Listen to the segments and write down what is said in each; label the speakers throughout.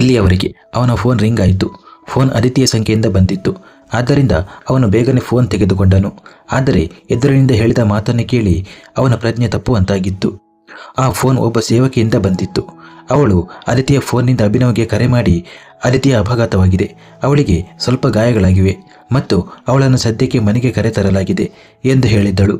Speaker 1: ಇಲ್ಲಿಯವರೆಗೆ ಅವನ phone ring ಆಯಿತು. ಫೋನ್ ಅದಿತಿಯ ಸಂಖ್ಯೆಯಿಂದ ಬಂದಿತ್ತು. ಆದ್ದರಿಂದ ಅವನು ಬೇಗನೆ ಫೋನ್ ತೆಗೆದುಕೊಂಡನು. ಆದರೆ ಎದುರಿನಿಂದ ಹೇಳಿದ ಮಾತನ್ನು ಕೇಳಿ ಅವನ ಪ್ರಜ್ಞೆ ತಪ್ಪುವಂತಾಗಿತ್ತು. ಆ ಫೋನ್ ಒಬ್ಬ ಸೇವಕಿಯಿಂದ ಬಂದಿತ್ತು. ಅವಳು ಅದಿತಿಯ ಫೋನ್ನಿಂದ ಅಭಿನವ್ಗೆ ಕರೆ ಮಾಡಿ ಅದಿತಿಯ ಅಪಘಾತವಾಗಿದೆ. ಅವಳಿಗೆ ಸ್ವಲ್ಪ ಗಾಯಗಳಾಗಿವೆ ಮತ್ತು ಅವಳನ್ನು ಸದ್ಯಕ್ಕೆ ಮನೆಗೆ ಕರೆತರಲಾಗಿದೆ ಎಂದು ಹೇಳಿದ್ದಳು.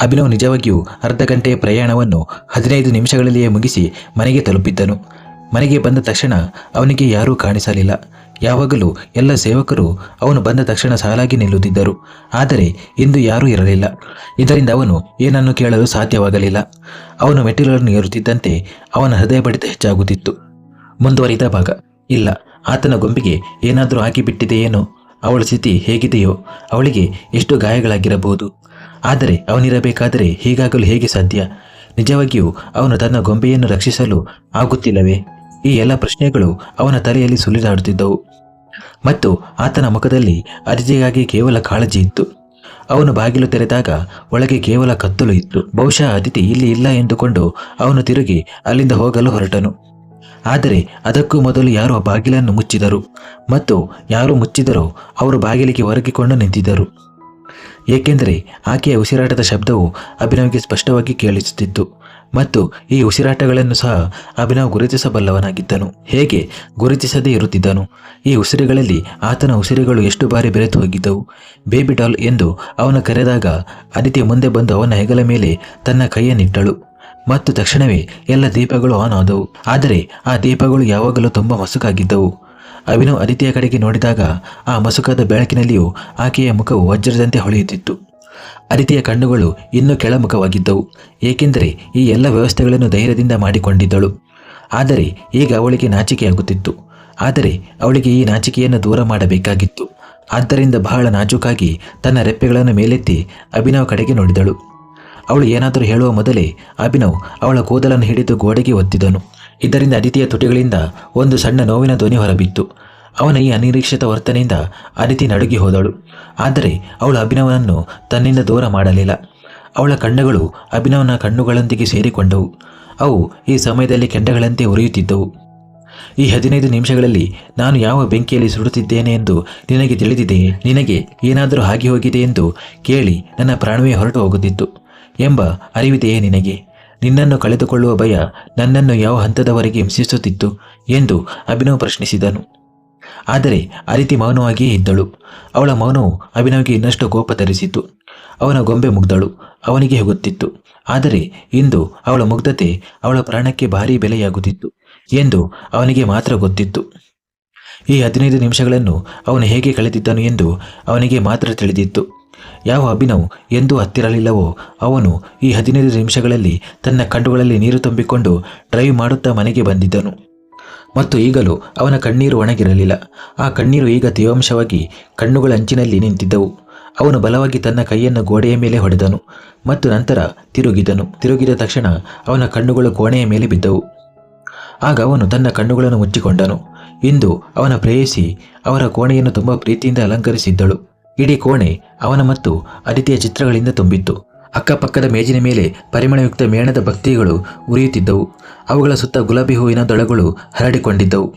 Speaker 1: ಅಭಿನವ್ ನಿಜವಾಗಿಯೂ ಅರ್ಧ ಗಂಟೆಯ ಪ್ರಯಾಣವನ್ನು ಹದಿನೈದು ನಿಮಿಷಗಳಲ್ಲಿಯೇ ಮುಗಿಸಿ ಮನೆಗೆ ತಲುಪಿದ್ದನು. ಮನೆಗೆ ಬಂದ ತಕ್ಷಣ ಅವನಿಗೆ ಯಾರೂ ಕಾಣಿಸಲಿಲ್ಲ. ಯಾವಾಗಲೂ ಎಲ್ಲ ಸೇವಕರು ಅವನು ಬಂದ ತಕ್ಷಣ ಸಾಲಾಗಿ ನಿಲ್ಲುತ್ತಿದ್ದರು. ಆದರೆ ಇಂದು ಯಾರೂ ಇರಲಿಲ್ಲ. ಇದರಿಂದ ಅವನು ಏನನ್ನು ಕೇಳಲು ಸಾಧ್ಯವಾಗಲಿಲ್ಲ. ಅವನು ಮೆಟ್ಟಿಲನ್ನು ಏರುತ್ತಿದ್ದಂತೆ ಅವನ ಹೃದಯ ಬಡಿತ ಹೆಚ್ಚಾಗುತ್ತಿತ್ತು. ಮುಂದುವರಿದ ಭಾಗ. ಇಲ್ಲ, ಆತನ ಗೊಂಬೆಗೆ ಏನಾದರೂ ಹಾಕಿಬಿಟ್ಟಿದೆಯೇನೋ ಅವಳ ಸ್ಥಿತಿ ಹೇಗಿದೆಯೋ, ಅವಳಿಗೆ ಎಷ್ಟು ಗಾಯಗಳಾಗಿರಬಹುದು. ಆದರೆ ಅವನಿರಬೇಕಾದರೆ ಹೀಗಾಗಲು ಹೇಗೆ ಸಾಧ್ಯ? ನಿಜವಾಗಿಯೂ ಅವನು ತನ್ನ ಗೊಂಬೆಯನ್ನು ರಕ್ಷಿಸಲು ಆಗುತ್ತಿಲ್ಲವೇ? ಈ ಎಲ್ಲ ಪ್ರಶ್ನೆಗಳು ಅವನ ತಲೆಯಲ್ಲಿ ಸುಲಿದಾಡುತ್ತಿದ್ದವು. ಮತ್ತು ಆತನ ಮುಖದಲ್ಲಿ ಅರ್ಜಿಗಾಗಿ ಕೇವಲ ಕಾಳಜಿ ಇತ್ತು. ಅವನು ಬಾಗಿಲು ತೆರೆದಾಗ ಒಳಗೆ ಕೇವಲ ಕತ್ತಲು ಇತ್ತು. ಬಹುಶಃ ಅದಿತಿ ಇಲ್ಲಿ ಇಲ್ಲ ಎಂದುಕೊಂಡು ಅವನು ತಿರುಗಿ ಅಲ್ಲಿಂದ ಹೋಗಲು ಹೊರಟನು. ಆದರೆ ಅದಕ್ಕೂ ಮೊದಲು ಯಾರೋ ಬಾಗಿಲನ್ನು ಮುಚ್ಚಿದರು. ಮತ್ತು ಯಾರು ಮುಚ್ಚಿದರೋ ಅವರು ಬಾಗಿಲಿಗೆ ಹೊರಗಿಕೊಂಡು ನಿಂತಿದ್ದರು. ಏಕೆಂದರೆ ಆಕೆಯ ಉಸಿರಾಟದ ಶಬ್ದವು ಅಭಿನವಿಗೆ ಸ್ಪಷ್ಟವಾಗಿ ಕೇಳಿಸುತ್ತಿತ್ತು. ಮತ್ತು ಈ ಉಸಿರಾಟಗಳನ್ನು ಸಹ ಅಭಿನವ್ ಗುರುತಿಸಬಲ್ಲವನಾಗಿದ್ದನು. ಹೇಗೆ? ಗುರುತಿಸದೇ ಇರುತ್ತಿದ್ದನು. ಈ ಉಸಿರುಗಳಲ್ಲಿ ಆತನ ಉಸಿರುಗಳು ಎಷ್ಟು ಬಾರಿ ಬೆರೆತು ಹೋಗಿದ್ದವು. ಬೇಬಿ ಡಾಲ್ ಎಂದು ಅವನ ಕರೆದಾಗ ಅದಿತಿ ಮುಂದೆ ಬಂದು ಅವನ ಹೆಗಲ ಮೇಲೆ ತನ್ನ ಕೈಯನ್ನಿಟ್ಟಳು. ಮತ್ತು ತಕ್ಷಣವೇ ಎಲ್ಲ ದೀಪಗಳು ಆನ್ ಆದವು. ಆದರೆ ಆ ದೀಪಗಳು ಯಾವಾಗಲೂ ತುಂಬ ಮಸುಕಾಗಿದ್ದವು. ಅಭಿನವ್ ಅದಿತಿಯ ಕಡೆಗೆ ನೋಡಿದಾಗ ಆ ಮಸುಕಾದ ಬೆಳಕಿನಲ್ಲಿಯೂ ಆಕೆಯ ಮುಖವು ವಜ್ರದಂತೆ ಹೊಳೆಯುತ್ತಿತ್ತು. ಅದಿತಿಯ ಕಣ್ಣುಗಳು ಇನ್ನೂ ಕೆಳಮುಖವಾಗಿದ್ದವು, ಏಕೆಂದರೆ ಈ ಎಲ್ಲ ವ್ಯವಸ್ಥೆಗಳನ್ನು ಧೈರ್ಯದಿಂದ ಮಾಡಿಕೊಂಡಿದ್ದಳು. ಆದರೆ ಈಗ ಅವಳಿಗೆ ನಾಚಿಕೆಯಾಗುತ್ತಿತ್ತು. ಆದರೆ ಅವಳಿಗೆ ಈ ನಾಚಿಕೆಯನ್ನು ದೂರ ಮಾಡಬೇಕಾಗಿತ್ತು. ಆದ್ದರಿಂದ ಬಹಳ ನಾಜೂಕಾಗಿ ತನ್ನ ರೆಪ್ಪೆಗಳನ್ನು ಮೇಲೆತ್ತಿ ಅಭಿನವ್ ಕಡೆಗೆ ನೋಡಿದಳು. ಅವಳು ಏನಾದರೂ ಹೇಳುವ ಮೊದಲೇ ಅಭಿನವ್ ಅವಳ ಕೂದಲನ್ನು ಹಿಡಿದು ಗೋಡೆಗೆ ಒತ್ತಿದನು. ಇದರಿಂದ ಅದಿತಿಯ ತುಟಿಗಳಿಂದ ಒಂದು ಸಣ್ಣ ನೋವಿನ ಧ್ವನಿ ಹೊರಬಿತ್ತು. ಅವನ ಈ ಅನಿರೀಕ್ಷಿತ ವರ್ತನೆಯಿಂದ ಅದಿತಿ ನಡುಗಿ ಹೋದಳು. ಆದರೆ ಅವಳು ಅಭಿನವನನ್ನು ತನ್ನಿಂದ ದೂರ ಮಾಡಲಿಲ್ಲ. ಅವಳ ಕಣ್ಣುಗಳು ಅಭಿನವನ ಕಣ್ಣುಗಳೊಂದಿಗೆ ಸೇರಿಕೊಂಡವು. ಅವು ಈ ಸಮಯದಲ್ಲಿ ಕೆಂಡಗಳಂತೆ ಉರಿಯುತ್ತಿದ್ದವು. ಈ ಹದಿನೈದು ನಿಮಿಷಗಳಲ್ಲಿ ನಾನು ಯಾವ ಬೆಂಕಿಯಲ್ಲಿ ಸುಡುತ್ತಿದ್ದೇನೆ ಎಂದು ನಿನಗೆ ತಿಳಿದಿದೆಯೇ? ನಿನಗೆ ಏನಾದರೂ ಹಾಗೆ ಹೋಗಿದೆ ಎಂದು ಕೇಳಿ ನನ್ನ ಪ್ರಾಣವೇ ಹೊರಟು ಹೋಗುತ್ತಿತ್ತು ಎಂಬ ಅರಿವಿದೆಯೇ ನಿನಗೆ? ನಿನ್ನನ್ನು ಕಳೆದುಕೊಳ್ಳುವ ಭಯ ನನ್ನನ್ನು ಯಾವ ಹಂತದವರೆಗೆ ಹಿಂಸಿಸುತ್ತಿತ್ತು ಎಂದು ಅಭಿನವ್ ಪ್ರಶ್ನಿಸಿದನು. ಆದರೆ ಅದಿತಿ ಮೌನವಾಗಿಯೇ ಇದ್ದಳು. ಅವಳ ಮೌನವು ಅಭಿನವಿಗೆ ಇನ್ನಷ್ಟು ಕೋಪ ತರಿಸಿತು ಅವನ ಗೊಂಬೆ ಮುಗ್ದಳು, ಅವನಿಗೆ ಗೊತ್ತಿತ್ತು ಆದರೆ ಇಂದು ಅವಳ ಮುಗ್ಧತೆ ಅವಳ ಪ್ರಾಣಕ್ಕೆ ಭಾರೀ ಬೆಲೆಯಾಗುತ್ತಿತ್ತು ಎಂದು ಅವನಿಗೆ ಮಾತ್ರ ಗೊತ್ತಿತ್ತು. ಈ ಹದಿನೈದು ನಿಮಿಷಗಳನ್ನು ಅವನು ಹೇಗೆ ಕಳೆದಿದ್ದನು ಎಂದು ಅವನಿಗೆ ಮಾತ್ರ ತಿಳಿದಿತ್ತು. ಯಾವ ಅಭಿನವ್ ಎಂದೂ ಹತ್ತಿರಲಿಲ್ಲವೋ ಅವನು ಈ ಹದಿನೈದು ನಿಮಿಷಗಳಲ್ಲಿ ತನ್ನ ಕಣ್ಣುಗಳಲ್ಲಿ ನೀರು ತುಂಬಿಕೊಂಡು ಡ್ರೈವ್ ಮಾಡುತ್ತಾ ಮನೆಗೆ ಬಂದಿದ್ದನು. ಮತ್ತು ಈಗಲೂ ಅವನ ಕಣ್ಣೀರು ಒಣಗಿರಲಿಲ್ಲ. ಆ ಕಣ್ಣೀರು ಈಗ ತೇವಾಂಶವಾಗಿ ಕಣ್ಣುಗಳ ಅಂಚಿನಲ್ಲಿ ನಿಂತಿದ್ದವು. ಅವನು ಬಲವಾಗಿ ತನ್ನ ಕೈಯನ್ನು ಗೋಡೆಯ ಮೇಲೆ ಹೊಡೆದನು ಮತ್ತು ನಂತರ ತಿರುಗಿದನು. ತಿರುಗಿದ ತಕ್ಷಣ ಅವನ ಕಣ್ಣುಗಳು ಕೋಣೆಯ ಮೇಲೆ ಬಿದ್ದವು. ಆಗ ಅವನು ತನ್ನ ಕಣ್ಣುಗಳನ್ನು ಮುಚ್ಚಿಕೊಂಡನು. ಇಂದು ಅವನ ಪ್ರೇಯಸಿ ಅವರ ಕೋಣೆಯನ್ನು ತುಂಬ ಪ್ರೀತಿಯಿಂದ ಅಲಂಕರಿಸಿದ್ದಳು. ಇಡೀ ಕೋಣೆ ಅವನ ಮತ್ತು ಅದಿತಿಯ ಚಿತ್ರಗಳಿಂದ ತುಂಬಿತ್ತು. ಅಕ್ಕಪಕ್ಕದ ಮೇಜಿನ ಮೇಲೆ ಪರಿಮಳಯುಕ್ತ ಮೇಣದ ಭಕ್ತಿಗಳು ಉರಿಯುತ್ತಿದ್ದವು. ಅವುಗಳ ಸುತ್ತ ಗುಲಾಬಿ ಹೂವಿನ ದಳಗಳು ಹರಡಿಕೊಂಡಿದ್ದವು.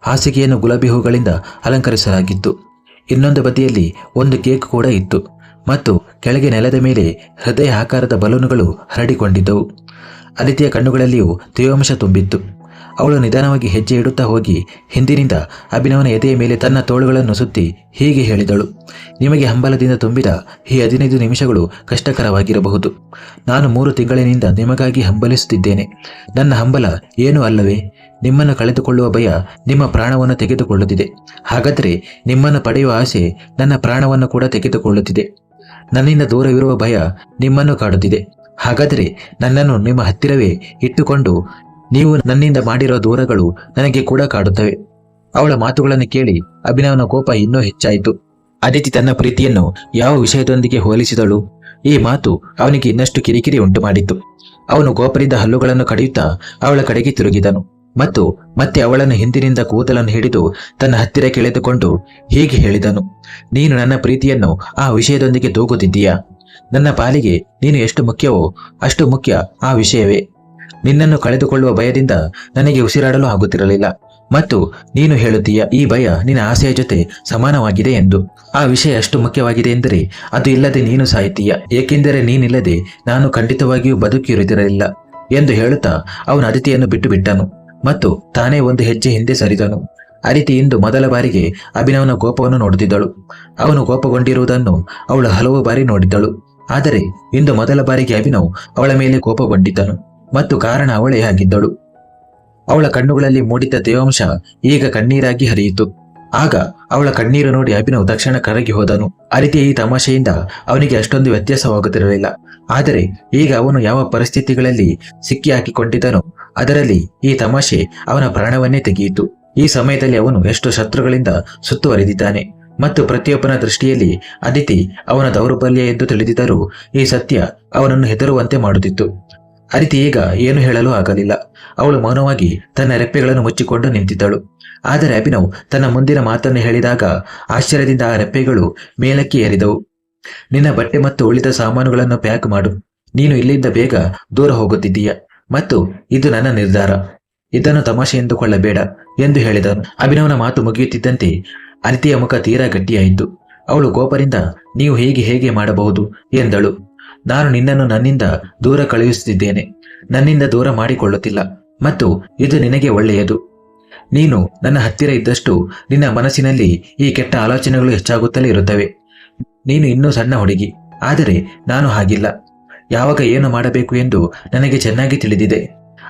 Speaker 1: ಹಾಸಿಗೆಯನ್ನು ಗುಲಾಬಿ ಹೂಗಳಿಂದ ಅಲಂಕರಿಸಲಾಗಿತ್ತು. ಇನ್ನೊಂದು ಬದಿಯಲ್ಲಿ ಒಂದು ಕೇಕ್ ಕೂಡ ಇತ್ತು. ಮತ್ತು ಕೆಳಗೆ ನೆಲದ ಮೇಲೆ ಹೃದಯ ಆಕಾರದ ಬಲೂನುಗಳು ಹರಡಿಕೊಂಡಿದ್ದವು. ಅದಿತಿಯ ಕಣ್ಣುಗಳಲ್ಲಿಯೂ ತೇವಾಂಶ ತುಂಬಿತ್ತು. ಅವಳು ನಿಧಾನವಾಗಿ ಹೆಜ್ಜೆ ಇಡುತ್ತಾ ಹೋಗಿ ಹಿಂದಿನಿಂದ ಅಭಿನವನ ಎದೆಯ ಮೇಲೆ ತನ್ನ ತೋಳುಗಳನ್ನು ಸುತ್ತಿ ಹೀಗೆ ಹೇಳಿದಳು, ನಿಮಗೆ ಹಂಬಲದಿಂದ ತುಂಬಿದ ಈ ಹದಿನೈದು ನಿಮಿಷಗಳು ಕಷ್ಟಕರವಾಗಿರಬಹುದು. ನಾನು ಮೂರು ತಿಂಗಳಿನಿಂದ ನಿಮಗಾಗಿ ಹಂಬಲಿಸುತ್ತಿದ್ದೇನೆ. ನನ್ನ ಹಂಬಲ ಏನೂ ಅಲ್ಲವೇ? ನಿಮ್ಮನ್ನು ಕಳೆದುಕೊಳ್ಳುವ ಭಯ ನಿಮ್ಮ ಪ್ರಾಣವನ್ನು ತೆಗೆದುಕೊಳ್ಳುತ್ತಿದೆ. ಹಾಗಾದರೆ ನಿಮ್ಮನ್ನು ಪಡೆಯುವ ಆಸೆ ನನ್ನ ಪ್ರಾಣವನ್ನು ಕೂಡ ತೆಗೆದುಕೊಳ್ಳುತ್ತಿದೆ. ನನ್ನಿಂದ ದೂರವಿರುವ ಭಯ ನಿಮ್ಮನ್ನು ಕಾಡುತ್ತಿದೆ. ಹಾಗಾದರೆ ನನ್ನನ್ನು ನಿಮ್ಮ ಹತ್ತಿರವೇ ಇಟ್ಟುಕೊಂಡು ನೀವು ನನ್ನಿಂದ ಮಾಡಿರೋ ದೂರಗಳು ನನಗೆ ಕೂಡ ಕಾಡುತ್ತವೆ. ಅವಳ ಮಾತುಗಳನ್ನು ಕೇಳಿ ಅಭಿನವನ ಕೋಪ ಇನ್ನೂ ಹೆಚ್ಚಾಯಿತು. ಅದಿತಿ ತನ್ನ ಪ್ರೀತಿಯನ್ನು ಯಾವ ವಿಷಯದೊಂದಿಗೆ ಹೋಲಿಸಿದಳು? ಈ ಮಾತು ಅವನಿಗೆ ಇನ್ನಷ್ಟು ಕಿರಿಕಿರಿ ಉಂಟು ಮಾಡಿತು ಅವನು ಕೋಪದಿಂದ ಹಲ್ಲುಗಳನ್ನು ಕಡಿಯುತ್ತಾ ಅವಳ ಕಡೆಗೆ ತಿರುಗಿದನು. ಮತ್ತು ಮತ್ತೆ ಅವಳನ್ನು ಹಿಂದಿನಿಂದ ಕೂದಲನ್ನು ಹಿಡಿದು ತನ್ನ ಹತ್ತಿರ ಕೆಳೆದುಕೊಂಡು ಹೀಗೆ ಹೇಳಿದನು, ನೀನು ನನ್ನ ಪ್ರೀತಿಯನ್ನು ಆ ವಿಷಯದೊಂದಿಗೆ ತೂಗುತ್ತಿದ್ದೀಯಾ ನನ್ನ ಪಾಲಿಗೆ ನೀನು ಎಷ್ಟು ಮುಖ್ಯವೋ ಅಷ್ಟು ಮುಖ್ಯ ಆ ವಿಷಯವೇ. ನಿನ್ನನ್ನು ಕಳೆದುಕೊಳ್ಳುವ ಭಯದಿಂದ ನನಗೆ ಉಸಿರಾಡಲು ಆಗುತ್ತಿರಲಿಲ್ಲ. ಮತ್ತು ನೀನು ಹೇಳುತ್ತೀಯ, ಈ ಭಯ ನಿನ್ನ ಆಸೆಯ ಜೊತೆ ಸಮಾನವಾಗಿದೆ ಎಂದು. ಆ ವಿಷಯ ಅಷ್ಟು ಮುಖ್ಯವಾಗಿದೆ ಎಂದರೆ ಅದು ಇಲ್ಲದೆ ನೀನು ಸಾಯಿತೀಯ ಏಕೆಂದರೆ ನೀನಿಲ್ಲದೆ ನಾನು ಖಂಡಿತವಾಗಿಯೂ ಬದುಕಿರುತ್ತಿರಲಿಲ್ಲ ಎಂದು ಹೇಳುತ್ತಾ ಅವನು ಅದಿತಿಯನ್ನು ಬಿಟ್ಟು ಬಿಟ್ಟನು ಮತ್ತು ತಾನೇ ಒಂದು ಹೆಜ್ಜೆ ಹಿಂದೆ ಸರಿದನು. ಅದಿತಿ ಇಂದು ಮೊದಲ ಬಾರಿಗೆ ಅಭಿನವನ ಕೋಪವನ್ನು ನೋಡುತ್ತಿದ್ದಳು. ಅವನು ಕೋಪಗೊಂಡಿರುವುದನ್ನು ಅವಳು ಹಲವು ಬಾರಿ ನೋಡಿದ್ದಳು. ಆದರೆ ಇಂದು ಮೊದಲ ಬಾರಿಗೆ ಅಭಿನವ್ ಅವಳ ಮೇಲೆ ಕೋಪಗೊಂಡಿದ್ದನು. ಮತ್ತು ಕಾರಣ ಅವಳೇ ಆಗಿದ್ದಳು. ಅವಳ ಕಣ್ಣುಗಳಲ್ಲಿ ಮೂಡಿದ್ದ ತೇವಾಂಶ ಈಗ ಕಣ್ಣೀರಾಗಿ ಹರಿಯಿತು. ಆಗ ಅವಳ ಕಣ್ಣೀರು ನೋಡಿ ಅಭಿನವ್ ತಕ್ಷಣ ಕರಗಿ ಹೋದನು. ಆ ಈ ತಮಾಷೆಯಿಂದ ಅವನಿಗೆ ಅಷ್ಟೊಂದು ವ್ಯತ್ಯಾಸವಾಗುತ್ತಿರಲಿಲ್ಲ. ಆದರೆ ಈಗ ಅವನು ಯಾವ ಪರಿಸ್ಥಿತಿಗಳಲ್ಲಿ ಸಿಕ್ಕಿ ಹಾಕಿಕೊಂಡಿದ್ದನೋ ಅದರಲ್ಲಿ ಈ ತಮಾಷೆ ಅವನ ಪ್ರಾಣವನ್ನೇ ತೆಗೆಯಿತು. ಈ ಸಮಯದಲ್ಲಿ ಅವನು ಎಷ್ಟು ಶತ್ರುಗಳಿಂದ ಸುತ್ತುವರಿದಿದ್ದಾನೆ ಮತ್ತು ಪ್ರತಿಯೊಬ್ಬನ ದೃಷ್ಟಿಯಲ್ಲಿ ಅದಿತಿ ಅವನ ದೌರ್ಬಲ್ಯ ಎಂದು ತಿಳಿದಿದ್ದರೂ ಈ ಸತ್ಯ ಅವನನ್ನು ಹೆದರುವಂತೆ ಮಾಡುತ್ತಿತ್ತು. ಅದಿತಿ ಈಗ ಏನು ಹೇಳಲು ಆಗಲಿಲ್ಲ. ಅವಳು ಮೌನವಾಗಿ ತನ್ನ ರೆಪ್ಪೆಗಳನ್ನು ಮುಚ್ಚಿಕೊಂಡು ನಿಂತಿದ್ದಳು. ಆದರೆ ಅಭಿನವ್ ತನ್ನ ಮುಂದಿನ ಮಾತನ್ನು ಹೇಳಿದಾಗ ಆಶ್ಚರ್ಯದಿಂದ ಆ ರೆಪ್ಪೆಗಳು ಮೇಲಕ್ಕೆ ಏರಿದವು. ನಿನ್ನ ಬಟ್ಟೆ ಮತ್ತು ಉಳಿದ ಸಾಮಾನುಗಳನ್ನು ಪ್ಯಾಕ್ ಮಾಡು. ನೀನು ಇಲ್ಲಿಂದ ಬೇಗ ದೂರ ಹೋಗುತ್ತಿದ್ದೀಯ. ಮತ್ತು ಇದು ನನ್ನ ನಿರ್ಧಾರ. ಇದನ್ನು ತಮಾಷೆ ಎಂದುಕೊಳ್ಳಬೇಡ ಎಂದು ಹೇಳಿದನು. ಅಭಿನವನ ಮಾತು ಮುಗಿಯುತ್ತಿದ್ದಂತೆ ಅನಿತೆಯ ಮುಖ ತೀರಾ ಗಟ್ಟಿಯಾಯಿತು. ಅವಳು ಕೋಪರಿಂದ ನೀವು ಹೇಗೆ ಹೇಗೆ ಮಾಡಬಹುದು? ಎಂದಳು. ನಾನು ನಿನ್ನನ್ನು ನನ್ನಿಂದ ದೂರ ಕಳುಹಿಸುತ್ತಿದ್ದೇನೆ. ನನ್ನಿಂದ ದೂರ ಮಾಡಿಕೊಳ್ಳುತ್ತಿಲ್ಲ. ಮತ್ತು ಇದು ನಿನಗೆ ಒಳ್ಳೆಯದು. ನೀನು ನನ್ನ ಹತ್ತಿರ ಇದ್ದಷ್ಟು ನಿನ್ನ ಮನಸ್ಸಿನಲ್ಲಿ ಈ ಕೆಟ್ಟ ಆಲೋಚನೆಗಳು ಹೆಚ್ಚಾಗುತ್ತಲೇ ಇರುತ್ತವೆ. ನೀನು ಇನ್ನೂ ಸಣ್ಣ ಹುಡುಗಿ, ಆದರೆ ನಾನು ಹಾಗಿಲ್ಲ. ಯಾವಾಗ ಏನು ಮಾಡಬೇಕು ಎಂದು ನನಗೆ ಚೆನ್ನಾಗಿ ತಿಳಿದಿದೆ.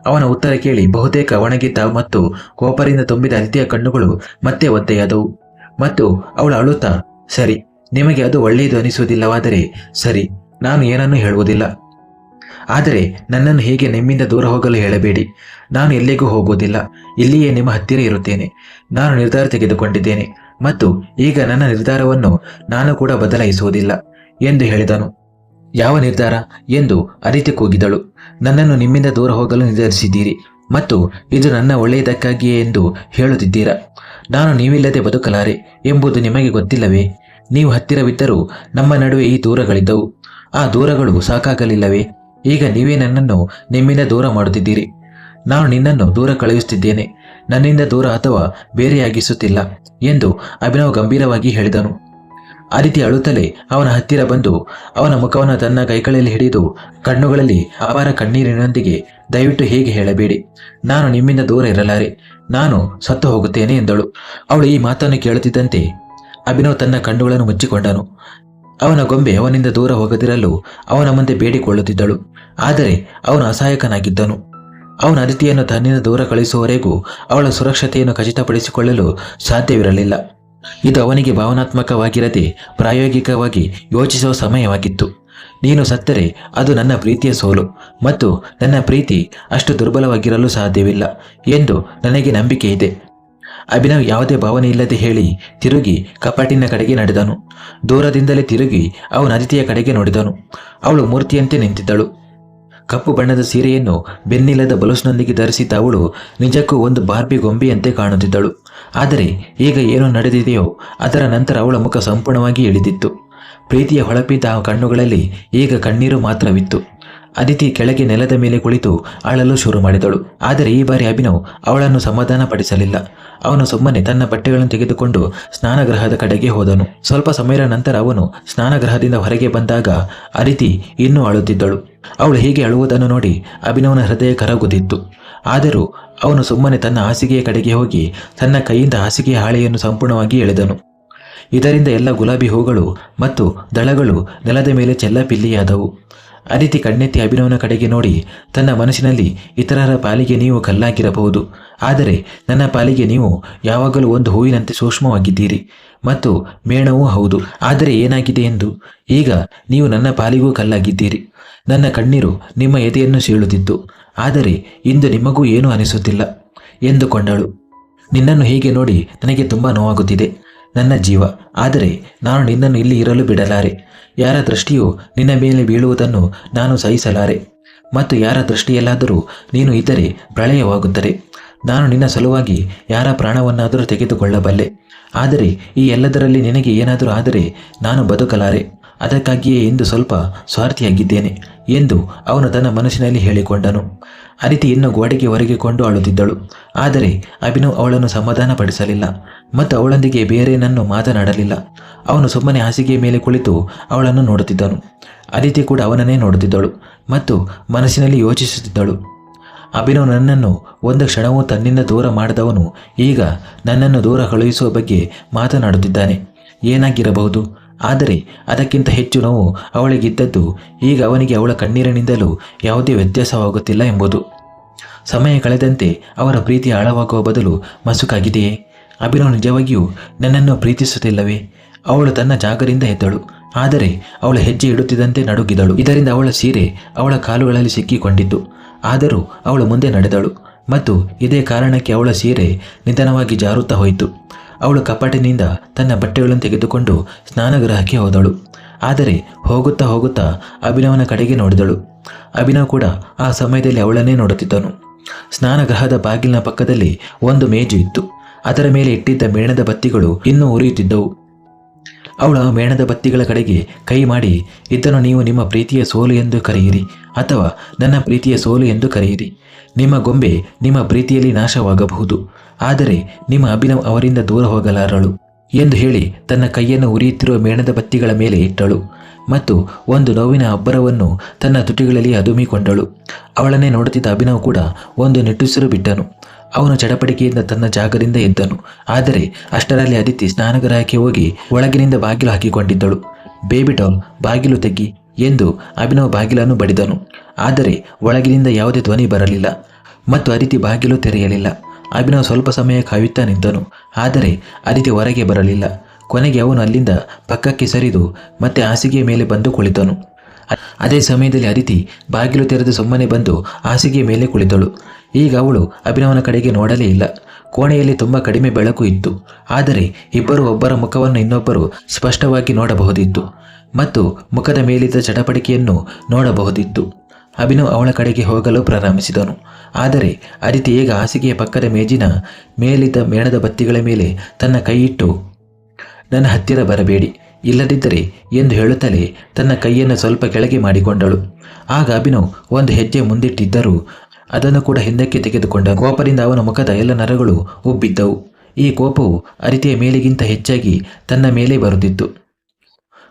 Speaker 1: ಅವನ ಉತ್ತರ ಕೇಳಿ ಬಹುತೇಕ ಒಣಗಿದ್ದ ಮತ್ತು ಕೋಪರಿಂದ ತುಂಬಿದ ಅಲ್ತಿಯ ಕಣ್ಣುಗಳು ಮತ್ತೆ ಒದ್ದೆಯಾದವು. ಮತ್ತು ಅವಳು ಅಳುತ್ತಾ, ಸರಿ, ನಿಮಗೆ ಅದು ಒಳ್ಳೆಯದು ಅನಿಸುವುದಿಲ್ಲವಾದರೆ ಸರಿ ನಾನು ಏನನ್ನೂ ಹೇಳುವುದಿಲ್ಲ. ಆದರೆ ನನ್ನನ್ನು ಹೇಗೆ ನಿಮ್ಮಿಂದ ದೂರ ಹೋಗಲು ಹೇಳಬೇಡಿ. ನಾನು ಎಲ್ಲಿಗೂ ಹೋಗುವುದಿಲ್ಲ. ಇಲ್ಲಿಯೇ ನಿಮ್ಮ ಹತ್ತಿರ ಇರುತ್ತೇನೆ. ನಾನು ನಿರ್ಧಾರ ತೆಗೆದುಕೊಂಡಿದ್ದೇನೆ. ಮತ್ತು ಈಗ ನನ್ನ ನಿರ್ಧಾರವನ್ನು ನಾನು ಕೂಡ ಬದಲಾಯಿಸುವುದಿಲ್ಲ ಎಂದು ಹೇಳಿದನು. ಯಾವ ನಿರ್ಧಾರ? ಎಂದು ಅದಿತಿ ಕೂಗಿದಳು. ನನ್ನನ್ನು ನಿಮ್ಮಿಂದ ದೂರ ಹೋಗಲು ನಿರ್ಧರಿಸಿದ್ದೀರಿ. ಮತ್ತು ಇದು ನನ್ನ ಒಳ್ಳೆಯದಕ್ಕಾಗಿಯೇ ಎಂದು ಹೇಳುತ್ತಿದ್ದೀರಾ? ನಾನು ನೀವಿಲ್ಲದೆ ಬದುಕಲಾರೆ ಎಂಬುದು ನಿಮಗೆ ಗೊತ್ತಿಲ್ಲವೇ? ನೀವು ಹತ್ತಿರವಿದ್ದರೂ ನಮ್ಮ ನಡುವೆ ಈ ದೂರಗಳಿದ್ದವು. ಆ ದೂರಗಳು ಸಾಕಾಗಲಿಲ್ಲವೇ? ಈಗ ನೀವೇ ನನ್ನನ್ನು ನಿಮ್ಮಿಂದ ದೂರ ಮಾಡುತ್ತಿದ್ದೀರಿ. ನಾನು ನಿನ್ನನ್ನು ದೂರ ಕಳುಹಿಸುತ್ತಿದ್ದೇನೆ. ನನ್ನಿಂದ ದೂರ ಅಥವಾ ಬೇರೆಯಾಗಿಸುತ್ತಿಲ್ಲ ಎಂದು ಅಭಿನವ್ ಗಂಭೀರವಾಗಿ ಹೇಳಿದನು. ರೀತಿ ಅಳುತ್ತಲೇ ಅವನ ಹತ್ತಿರ ಬಂದು ಅವನ ಮುಖವನ್ನು ತನ್ನ ಕೈಗಳಲ್ಲಿ ಹಿಡಿದು ಕಣ್ಣುಗಳಲ್ಲಿ ಅಪಾರ ಕಣ್ಣೀರಿನೊಂದಿಗೆ ದಯವಿಟ್ಟು ಹೇಗೆ ಹೇಳಬೇಡಿ. ನಾನು ನಿಮ್ಮಿಂದ ದೂರ ಇರಲಾರೆ. ನಾನು ಸತ್ತು ಹೋಗುತ್ತೇನೆ ಎಂದಳು. ಅವಳು ಈ ಮಾತನ್ನು ಕೇಳುತ್ತಿದ್ದಂತೆ ಅಭಿನವ್ ತನ್ನ ಕಣ್ಣುಗಳನ್ನು ಮುಚ್ಚಿಕೊಂಡನು. ಅವನ ಗೊಂಬೆ ಅವನಿಂದ ದೂರ ಹೋಗದಿರಲು ಅವನ ಮುಂದೆ ಬೇಡಿಕೊಳ್ಳುತ್ತಿದ್ದಳು. ಆದರೆ ಅವನು ಅಸಹಾಯಕನಾಗಿದ್ದನು. ಅವನ ಅದಿತಿಯನ್ನು ತನ್ನಿಂದ ದೂರ ಕಳಿಸುವವರೆಗೂ ಅವಳ ಸುರಕ್ಷತೆಯನ್ನು ಖಚಿತಪಡಿಸಿಕೊಳ್ಳಲು ಸಾಧ್ಯವಿರಲಿಲ್ಲ. ಇದು ಅವನಿಗೆ ಭಾವನಾತ್ಮಕವಾಗಿರದೆ ಪ್ರಾಯೋಗಿಕವಾಗಿ ಯೋಚಿಸುವ ಸಮಯವಾಗಿತ್ತು. ನೀನು ಸತ್ತರೆ ಅದು ನನ್ನ ಪ್ರೀತಿಯ ಸೋಲು ಮತ್ತು ನನ್ನ ಪ್ರೀತಿ ಅಷ್ಟು ದುರ್ಬಲವಾಗಿರಲು ಸಾಧ್ಯವಿಲ್ಲ ಎಂದು ನನಗೆ ನಂಬಿಕೆ ಇದೆ ಅಭಿನವ್ ಯಾವುದೇ ಭಾವನೆ ಇಲ್ಲದೆ ಹೇಳಿ ತಿರುಗಿ ಕಪಾಟಿನ ಕಡೆಗೆ ನಡೆದನು. ದೂರದಿಂದಲೇ ತಿರುಗಿ ಅವನು ಅದಿತಿಯ ಕಡೆಗೆ ನೋಡಿದನು. ಅವಳು ಮೂರ್ತಿಯಂತೆ ನಿಂತಿದ್ದಳು. ಕಪ್ಪು ಬಣ್ಣದ ಸೀರೆಯನ್ನು ಬೆನ್ನಿಲ್ಲದ ಬಲೂಸ್ನೊಂದಿಗೆ ಧರಿಸಿದ್ದ ಅವಳು ನಿಜಕ್ಕೂ ಒಂದು ಬಾರ್ಬಿ ಗೊಂಬೆಯಂತೆ ಕಾಣುತ್ತಿದ್ದಳು. ಆದರೆ ಈಗ ಏನು ನಡೆದಿದೆಯೋ ಅದರ ನಂತರ ಅವಳ ಮುಖ ಸಂಪೂರ್ಣವಾಗಿ ಇಳಿದಿತ್ತು. ಪ್ರೀತಿಯ ಹೊಳಪಿದ್ದ ಆ ಕಣ್ಣುಗಳಲ್ಲಿ ಈಗ ಕಣ್ಣೀರು ಮಾತ್ರವಿತ್ತು. ಅದಿತಿ ಕೆಳಗೆ ನೆಲದ ಮೇಲೆ ಕುಳಿತು ಅಳಲು ಶುರು ಮಾಡಿದಳು. ಆದರೆ ಈ ಬಾರಿ ಅಭಿನವ್ ಅವಳನ್ನು ಸಮಾಧಾನ ಪಡಿಸಲಿಲ್ಲ ಅವನು ಸುಮ್ಮನೆ ತನ್ನ ಬಟ್ಟೆಗಳನ್ನು ತೆಗೆದುಕೊಂಡು ಸ್ನಾನಗೃಹದ ಕಡೆಗೆ ಹೋದನು. ಸ್ವಲ್ಪ ಸಮಯದ ನಂತರ ಅವನು ಸ್ನಾನಗೃಹದಿಂದ ಹೊರಗೆ ಬಂದಾಗ ಅದಿತಿ ಇನ್ನೂ ಅಳುತ್ತಿದ್ದಳು. ಅವಳು ಹೀಗೆ ಅಳುವುದನ್ನು ನೋಡಿ ಅಭಿನವನ ಹೃದಯ ಕರಗುತ್ತಿತ್ತು. ಆದರೂ ಅವನು ಸುಮ್ಮನೆ ತನ್ನ ಹಾಸಿಗೆಯ ಕಡೆಗೆ ಹೋಗಿ ತನ್ನ ಕೈಯಿಂದ ಹಾಸಿಗೆಯ ಹಾಳೆಯನ್ನು ಸಂಪೂರ್ಣವಾಗಿ ಎಳೆದನು. ಇದರಿಂದ ಎಲ್ಲ ಗುಲಾಬಿ ಹೂಗಳು ಮತ್ತು ದಳಗಳು ನೆಲದ ಮೇಲೆ ಚೆಲ್ಲಪಿಲ್ಲಿಯಾದವು. ಅದಿತಿ ಕಣ್ಣೆತ್ತಿ ಅಭಿನವನ ಕಡೆಗೆ ನೋಡಿ, ತನ್ನ ಮನಸ್ಸಿನಲ್ಲಿ ಇತರರ ಪಾಲಿಗೆ ನೀವು ಕಲ್ಲಾಗಿರಬಹುದು. ಆದರೆ ನನ್ನ ಪಾಲಿಗೆ ನೀವು ಯಾವಾಗಲೂ ಒಂದು ಹೂವಿನಂತೆ ಸೂಕ್ಷ್ಮವಾಗಿದ್ದೀರಿ. ಮತ್ತು ಮೇಣವೂ ಹೌದು. ಆದರೆ ಏನಾಗಿದೆ ಎಂದು? ಈಗ ನೀವು ನನ್ನ ಪಾಲಿಗೂ ಕಲ್ಲಾಗಿದ್ದೀರಿ. ನನ್ನ ಕಣ್ಣೀರು ನಿಮ್ಮ ಎದೆಯನ್ನು ಸೀಳುತ್ತಿತ್ತು. ಆದರೆ ಇಂದು ನಿಮಗೂ ಏನೂ ಅನಿಸುತ್ತಿಲ್ಲ ಎಂದುಕೊಂಡಳು. ನಿನ್ನನ್ನು ಹೀಗೆ ನೋಡಿ ನನಗೆ ತುಂಬ ನೋವಾಗುತ್ತಿದೆ. ನನ್ನ ಜೀವ. ಆದರೆ ನಾನು ನಿನ್ನನ್ನು ಇಲ್ಲಿ ಇರಲು ಬಿಡಲಾರೆ. ಯಾರ ದೃಷ್ಟಿಯು ನಿನ್ನ ಮೇಲೆ ಬೀಳುವುದನ್ನು ನಾನು ಸಹಿಸಲಾರೆ. ಮತ್ತು ಯಾರ ದೃಷ್ಟಿಯಲ್ಲಾದರೂ ನೀನು ಇದ್ದರೆ ಪ್ರಳಯವಾಗುತ್ತದೆ. ನಾನು ನಿನ್ನ ಸಲುವಾಗಿ ಯಾರ ಪ್ರಾಣವನ್ನಾದರೂ ತೆಗೆದುಕೊಳ್ಳಬಲ್ಲೆ. ಆದರೆ ಈ ಎಲ್ಲದರಲ್ಲಿ ನಿನಗೆ ಏನಾದರೂ ಆದರೆ ನಾನು ಬದುಕಲಾರೆ. ಅದಕ್ಕಾಗಿಯೇ ಎಂದು ಸ್ವಲ್ಪ ಸ್ವಾರ್ಥಿಯಾಗಿದ್ದೇನೆ ಎಂದು ಅವನು ತನ್ನ ಮನಸ್ಸಿನಲ್ಲಿ ಹೇಳಿಕೊಂಡನು. ಅದಿತಿ ಇನ್ನು ಗೋಡೆಗೆ ಹೊರಗಿಕೊಂಡು ಅಳುತ್ತಿದ್ದಳು ಆದರೆ ಅಭಿನವ್ ಅವಳನ್ನು ಸಮಾಧಾನಪಡಿಸಲಿಲ್ಲ ಮತ್ತು ಅವಳೊಂದಿಗೆ ಬೇರೇನನ್ನು ಮಾತನಾಡಲಿಲ್ಲ. ಅವನು ಸುಮ್ಮನೆ ಹಾಸಿಗೆಯ ಮೇಲೆ ಕುಳಿತು ಅವಳನ್ನು ನೋಡುತ್ತಿದ್ದನು. ಅದಿತಿ ಕೂಡ ಅವನನ್ನೇ ನೋಡುತ್ತಿದ್ದಳು ಮತ್ತು ಮನಸ್ಸಿನಲ್ಲಿ ಯೋಚಿಸುತ್ತಿದ್ದಳು. ಅಭಿನವ್ ನನ್ನನ್ನು ಒಂದು ಕ್ಷಣವೂ ತನ್ನಿಂದ ದೂರ ಮಾಡಿದವನು ಈಗ ನನ್ನನ್ನು ದೂರ ಕಳುಹಿಸುವ ಬಗ್ಗೆ ಮಾತನಾಡುತ್ತಿದ್ದಾನೆ. ಏನಾಗಿರಬಹುದು? ಆದರೆ ಅದಕ್ಕಿಂತ ಹೆಚ್ಚು ನೋವು ಅವಳಿಗಿದ್ದದ್ದು. ಈಗ ಅವನಿಗೆ ಅವಳ ಕಣ್ಣೀರಿನಿಂದಲೂ ಯಾವುದೇ ವ್ಯತ್ಯಾಸವಾಗುತ್ತಿಲ್ಲ ಎಂಬುದು. ಸಮಯ ಕಳೆದಂತೆ ಅವರ ಪ್ರೀತಿ ಆಳವಾಗುವ ಬದಲು ಮಸುಕಾಗಿದೆಯೇ? ಅಭಿನವ್ ನಿಜವಾಗಿಯೂ ನನ್ನನ್ನು ಪ್ರೀತಿಸುತ್ತಿಲ್ಲವೇ? ಅವಳು ತನ್ನ ಜಾಗದಿಂದ ಎದ್ದಳು. ಆದರೆ ಅವಳ ಹೆಜ್ಜೆ ಇಡುತ್ತಿದ್ದಂತೆ ನಡುಗಿದಳು. ಇದರಿಂದ ಅವಳ ಸೀರೆ ಅವಳ ಕಾಲುಗಳಲ್ಲಿ ಸಿಕ್ಕಿಕೊಂಡಿತು ಆದರೂ ಅವಳು ಮುಂದೆ ನಡೆದಳು. ಮತ್ತು ಇದೇ ಕಾರಣಕ್ಕೆ ಅವಳ ಸೀರೆ ನಿಧಾನವಾಗಿ ಜಾರುತ್ತಾ ಹೋಯಿತು. ಅವಳು ಕಪಾಟಿನಿಂದ ತನ್ನ ಬಟ್ಟೆಗಳನ್ನು ತೆಗೆದುಕೊಂಡು ಸ್ನಾನಗೃಹಕ್ಕೆ ಹೋದಳು. ಆದರೆ ಹೋಗುತ್ತಾ ಹೋಗುತ್ತಾ ಅಭಿನವನ ಕಡೆಗೆ ನೋಡಿದಳು. ಅಭಿನವ್ ಕೂಡ ಆ ಸಮಯದಲ್ಲಿ ಅವಳನ್ನೇ ನೋಡುತ್ತಿದ್ದನು. ಸ್ನಾನಗೃಹದ ಬಾಗಿಲಿನ ಪಕ್ಕದಲ್ಲಿ ಒಂದು ಮೇಜು ಇತ್ತು. ಅದರ ಮೇಲೆ ಇಟ್ಟಿದ್ದ ಮೇಣದ ಬತ್ತಿಗಳು ಇನ್ನೂ ಉರಿಯುತ್ತಿದ್ದವು. ಅವಳ ಮೇಣದ ಬತ್ತಿಗಳ ಕಡೆಗೆ ಕೈ ಮಾಡಿ, ಇದನ್ನು ನೀವು ನಿಮ್ಮ ಪ್ರೀತಿಯ ಸೋಲು ಎಂದು ಕರೆಯಿರಿ ಅಥವಾ ನನ್ನ ಪ್ರೀತಿಯ ಸೋಲು ಎಂದು ಕರೆಯಿರಿ. ನಿಮ್ಮ ಗೊಂಬೆ ನಿಮ್ಮ ಪ್ರೀತಿಯಲ್ಲಿ ನಾಶವಾಗಬಹುದು. ಆದರೆ ನಿಮ್ಮ ಅಭಿನವ್ ಅವರಿಂದ ದೂರ ಹೋಗಲಾರಳು ಎಂದು ಹೇಳಿ ತನ್ನ ಕೈಯನ್ನು ಉರಿಯುತ್ತಿರುವ ಮೇಣದ ಬತ್ತಿಗಳ ಮೇಲೆ ಇಟ್ಟಳು ಮತ್ತು ಒಂದು ನೋವಿನ ಅಬ್ಬರವನ್ನು ತನ್ನ ತುಟಿಗಳಲ್ಲಿ ಅದುಮಿಕೊಂಡಳು. ಅವಳನ್ನೇ ನೋಡುತ್ತಿದ್ದ ಅಭಿನವ್ ಕೂಡ ಒಂದು ನಿಟ್ಟುಸಿರು ಬಿಟ್ಟನು. ಅವನು ಚಡಪಡಿಕೆಯಿಂದ ತನ್ನ ಜಾಗದಿಂದ ಎದ್ದನು. ಆದರೆ ಅಷ್ಟರಲ್ಲಿ ಅದಿತಿ ಸ್ನಾನಗೃಹಕ್ಕೆ ಹೋಗಿ ಒಳಗಿನಿಂದ ಬಾಗಿಲು ಹಾಕಿಕೊಂಡಿದ್ದಳು. ಬೇಬಿ ಡಾಲ್, ಬಾಗಿಲು ತೆಗಿ ಎಂದು ಅಭಿನವ್ ಬಾಗಿಲನ್ನು ಬಡಿದನು. ಆದರೆ ಒಳಗಿನಿಂದ ಯಾವುದೇ ಧ್ವನಿ ಬರಲಿಲ್ಲ ಮತ್ತು ಅದಿತಿ ಬಾಗಿಲು ತೆರೆಯಲಿಲ್ಲ. ಅಭಿನವ್ ಸ್ವಲ್ಪ ಸಮಯ ಕಾಯುತ್ತಾ ನಿಂತನು. ಆದರೆ ಅದಿತಿ ಹೊರಗೆ ಬರಲಿಲ್ಲ. ಕೊನೆಗೆ ಅವನು ಅಲ್ಲಿಂದ ಪಕ್ಕಕ್ಕೆ ಸರಿದು ಮತ್ತೆ ಹಾಸಿಗೆಯ ಮೇಲೆ ಬಂದು ಕುಳಿತನು. ಅದೇ ಸಮಯದಲ್ಲಿ ಅದಿತಿ ಬಾಗಿಲು ತೆರೆದು ಸುಮ್ಮನೆ ಬಂದು ಹಾಸಿಗೆಯ ಮೇಲೆ ಕುಳಿತಳು. ಈಗ ಅವಳು ಅಭಿನವನ ಕಡೆಗೆ ನೋಡಲೇ ಇಲ್ಲ. ಕೋಣೆಯಲ್ಲಿ ತುಂಬ ಕಡಿಮೆ ಬೆಳಕು ಇತ್ತು. ಆದರೆ ಇಬ್ಬರು ಒಬ್ಬರ ಮುಖವನ್ನು ಇನ್ನೊಬ್ಬರು ಸ್ಪಷ್ಟವಾಗಿ ನೋಡಬಹುದಿತ್ತು ಮತ್ತು ಮುಖದ ಮೇಲಿದ್ದ ಚಟಪಟಿಕೆಯನ್ನು ನೋಡಬಹುದಿತ್ತು. ಅಭಿನವ್ ಅವಳ ಕಡೆಗೆ ಹೋಗಲು ಪ್ರಾರಂಭಿಸಿದನು. ಆದರೆ ಅದಿತಿ ಈಗ ಹಾಸಿಗೆಯ ಪಕ್ಕದ ಮೇಜಿನ ಮೇಲಿದ್ದ ಮೇಣದ ಬತ್ತಿಗಳ ಮೇಲೆ ತನ್ನ ಕೈಯಿಟ್ಟು, ನನ್ನ ಹತ್ತಿರ ಬರಬೇಡಿ. ಇಲ್ಲದಿದ್ದರೆ ಎಂದು ಹೇಳುತ್ತಲೇ ತನ್ನ ಕೈಯನ್ನು ಸ್ವಲ್ಪ ಕೆಳಗೆ ಮಾಡಿಕೊಂಡಳು. ಆಗ ಅಭಿನವ್ ಒಂದು ಹೆಜ್ಜೆ ಮುಂದಿಟ್ಟಿದ್ದರೂ ಅದನ್ನು ಕೂಡ ಹಿಂದಕ್ಕೆ ತೆಗೆದುಕೊಂಡ ಕೋಪದಿಂದ ಅವನ ಮುಖದ ಎಲ್ಲ ನರಗಳು ಉಬ್ಬಿದ್ದವು. ಈ ಕೋಪವು ಅರಿತಿಯ ಮೇಲಿಗಿಂತ ಹೆಚ್ಚಾಗಿ ತನ್ನ ಮೇಲೆ ಬರುತ್ತಿತ್ತು.